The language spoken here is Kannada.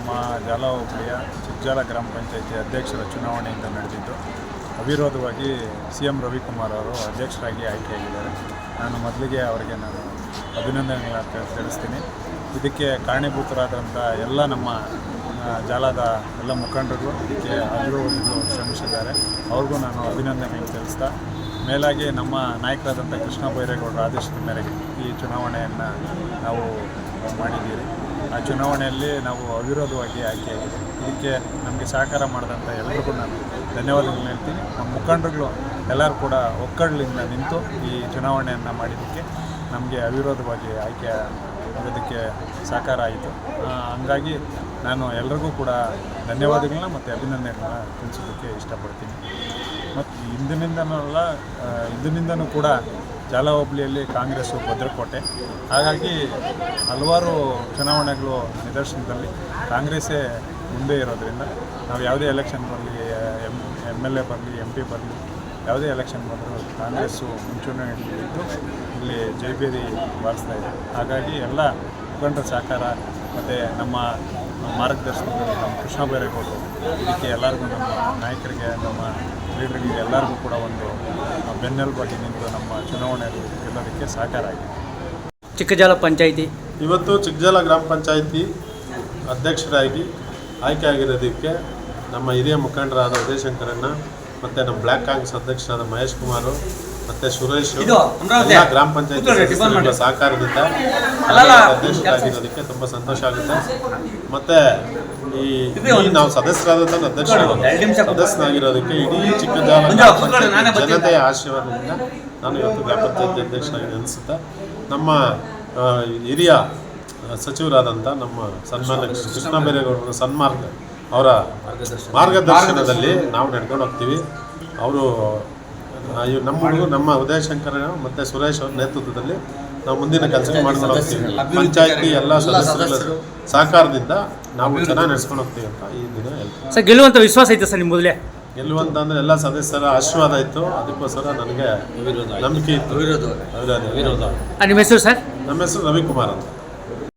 ನಮ್ಮ ಜಾಲ ಹೋಬಳಿಯ ಚಿಕ್ಕಜಾಲ ಗ್ರಾಮ ಪಂಚಾಯಿತಿ ಅಧ್ಯಕ್ಷರ ಚುನಾವಣೆಯಿಂದ ನಡೆದಿದ್ದು, ಅವಿರೋಧವಾಗಿ ಸಿ ಎಂ ರವಿಕುಮಾರ್ ಅವರು ಅಧ್ಯಕ್ಷರಾಗಿ ಆಯ್ಕೆಯಾಗಿದ್ದಾರೆ. ನಾನು ಮೊದಲಿಗೆ ಅವರಿಗೆ ನಾನು ಅಭಿನಂದನೆಗಳನ್ನ ತಿಳಿಸ್ತೀನಿ. ಇದಕ್ಕೆ ಕಾರಣೀಭೂತರಾದಂಥ ಎಲ್ಲ ನಮ್ಮ ಜಾಲದ ಎಲ್ಲ ಮುಖಂಡರು ಇದಕ್ಕೆ ಅದರೂ ಇದು ಶ್ರಮಿಸಿದ್ದಾರೆ ಅವ್ರಿಗೂ ನಾನು ಅಭಿನಂದನೆಗಳು ತಿಳಿಸ್ತಾ, ಮೇಲಾಗಿ ನಮ್ಮ ನಾಯಕರಾದಂಥ ಕೃಷ್ಣ ಬೈರೇಗೌಡರ ಆದೇಶದ ಮೇರೆಗೆ ಈ ಚುನಾವಣೆಯನ್ನು ನಾವು ಮಾಡಿದ್ದೀರಿ. ಆ ಚುನಾವಣೆಯಲ್ಲಿ ನಾವು ಅವಿರೋಧವಾಗಿ ಆಯ್ಕೆಯಾಗಿದೆ ಇದಕ್ಕೆ ನಮಗೆ ಸಹಕಾರ ಮಾಡಿದಂಥ ಎಲ್ಲರಿಗೂ ನಾನು ಧನ್ಯವಾದಗಳನ್ನ ಹೇಳ್ತೀನಿ. ನಮ್ಮ ಮುಖಂಡರುಗಳು ಎಲ್ಲರೂ ಕೂಡ ಒಕ್ಕಡಲಿಂದ ನಿಂತು ಈ ಚುನಾವಣೆಯನ್ನು ಮಾಡಿದ್ದಕ್ಕೆ ನಮಗೆ ಅವಿರೋಧವಾಗಿ ಆಯ್ಕೆ ಆಗೋದಕ್ಕೆ ಸಹಕಾರ ಆಯಿತು. ಹಂಗಾಗಿ ನಾನು ಎಲ್ರಿಗೂ ಕೂಡ ಧನ್ಯವಾದಗಳನ್ನ ಮತ್ತು ಅಭಿನಂದನೆಗಳನ್ನ ತಿಳಿಸೋದಕ್ಕೆ ಇಷ್ಟಪಡ್ತೀನಿ. ಮತ್ತು ಇಂದಿನಿಂದನೂ ಅಲ್ಲ ಆ, ಇಂದಿನಿಂದನೂ ಕೂಡ ಜಾಲ ಹೋಬಳಿಯಲ್ಲಿ ಕಾಂಗ್ರೆಸ್ಸು ಭದ್ರಕೋಟೆ. ಹಾಗಾಗಿ ಹಲವಾರು ಚುನಾವಣೆಗಳು ನಿದರ್ಶನದಲ್ಲಿ ಕಾಂಗ್ರೆಸ್ಸೇ ಮುಂದೆ ಇರೋದರಿಂದ ನಾವು ಯಾವುದೇ ಎಲೆಕ್ಷನ್ ಬರಲಿ ಎಂ ಎಂ ಎಲ್ ಎ ಬರಲಿ ಎಂ ಪಿ ಬರಲಿ, ಯಾವುದೇ ಎಲೆಕ್ಷನ್ ಬಂದರೂ ಕಾಂಗ್ರೆಸ್ಸು ಮುಂಚೂಣಿಯಲ್ಲಿದ್ದು ಇಲ್ಲಿ ಜೈಬೇರಿ ಬಾರಿಸ್ತಾ ಇದೆ. ಹಾಗಾಗಿ ಎಲ್ಲ ಮುಖಂಡರ ಸಹಕಾರ ಮತ್ತು ನಮ್ಮ ಮಾರ್ಗದರ್ಶನದಲ್ಲಿ ನಮ್ಮ ಕೃಷ್ಣ ಬೈರೇಗೌಡರು ಇದಕ್ಕೆ ಎಲ್ಲರಿಗೂ ನಮ್ಮ ನಾಯಕರಿಗೆ ನಮ್ಮ ಲೀಡರ್ಗಳಿಗೆ ಎಲ್ಲರಿಗೂ ಕೂಡ ಒಂದು ಬೆನ್ನೆಲುಬಾಗಿ ನಿಂತು ನಮ್ಮ ಚುನಾವಣೆಯಲ್ಲಿ ಗೆಲ್ಲೋದಕ್ಕೆ ಸಹಕಾರ ಆಗಿದೆ. ಚಿಕ್ಕಜಾಲ ಪಂಚಾಯಿತಿ. ಇವತ್ತು ಚಿಕ್ಕಜಾಲ ಗ್ರಾಮ ಪಂಚಾಯಿತಿ ಅಧ್ಯಕ್ಷರಾಗಿ ಆಯ್ಕೆಯಾಗಿರೋದಕ್ಕೆ ನಮ್ಮ ಹಿರಿಯ ಮುಖಂಡರಾದ ಉದಯಶಂಕರಣ್ಣ ಮತ್ತು ನಮ್ಮ ಬ್ಲ್ಯಾಕ್ ಕಾಂಗ್ರೆಸ್ ಅಧ್ಯಕ್ಷರಾದ ಮಹೇಶ್ ಕುಮಾರ್ ಮತ್ತು ಸುರೇಶ್ ಎಲ್ಲ ಗ್ರಾಮ ಪಂಚಾಯತ್ ಸಹಕಾರದಿಂದ ಅಧ್ಯಕ್ಷರಾಗಿರೋದಕ್ಕೆ ತುಂಬ ಸಂತೋಷ ಆಗುತ್ತೆ. ಮತ್ತೆ ಈ ನಾವು ಸದಸ್ಯರಾದಂಥ ಅಧ್ಯಕ್ಷ ಸದಸ್ಯನಾಗಿರೋದಕ್ಕೆ ಇಡೀ ಚಿಕ್ಕಜಾಲ ಜನತೆಯ ಆಶೀರ್ವಾದದಿಂದ ನಾನು ಇವತ್ತು ಗ್ರಾಮ ಪಂಚಾಯತ್ ಅಧ್ಯಕ್ಷನಾಗಿ ಅನಿಸುತ್ತೆ. ನಮ್ಮ ಹಿರಿಯ ಸಚಿವರಾದಂಥ ನಮ್ಮ ಸನ್ಮಾನ್ಯ ಕೃಷ್ಣ ಬೇರೆಗೌಡರ ಸನ್ಮಾರ್ಗ ಅವರ ಮಾರ್ಗದರ್ಶನದಲ್ಲಿ ನಾವು ನಡ್ಕೊಂಡು ಹೋಗ್ತೀವಿ. ಅವರು ನಮ್ಮ ಹುಡುಗರು ನಮ್ಮ ಉದಯಶಂಕರ ಮತ್ತು ಸುರೇಶ್ ಅವರ ನೇತೃತ್ವದಲ್ಲಿ ನಾವು ಮುಂದಿನ ಕೆಲಸ ಮಾಡ್ಕೊಂಡು ಹೋಗ್ತೀವಿ. ಪಂಚಾಯತಿ ಎಲ್ಲ ಸದಸ್ಯರು ಸಹಕಾರದಿಂದ ನಾವು ಚೆನ್ನಾಗಿ ನಡ್ಸ್ಕೊಂಡು ಹೋಗ್ತೀವಿ ಅಂತ ಈ ದಿನ ಸರ್ ಗೆಲ್ಲುವಂಥ ವಿಶ್ವಾಸ ಐತೆ ಸರ್ ನಿಮ್ಮ ಮೊದಲೇ? ಗೆಲ್ಲುವಂತಂದ್ರೆ ಎಲ್ಲ ಸದಸ್ಯರ ಆಶೀರ್ವಾದ ಇತ್ತು. ಅದಕ್ಕೋಸ್ಕರ ನನಗೆ ನಂಬಿಕೆ ಇತ್ತು. ಅವಿರೋಧ ನಿಮ್ಮ ಹೆಸರು ಸರ್? ನಮ್ಮ ಹೆಸರು ರವಿಕುಮಾರ್ ಅಂತ.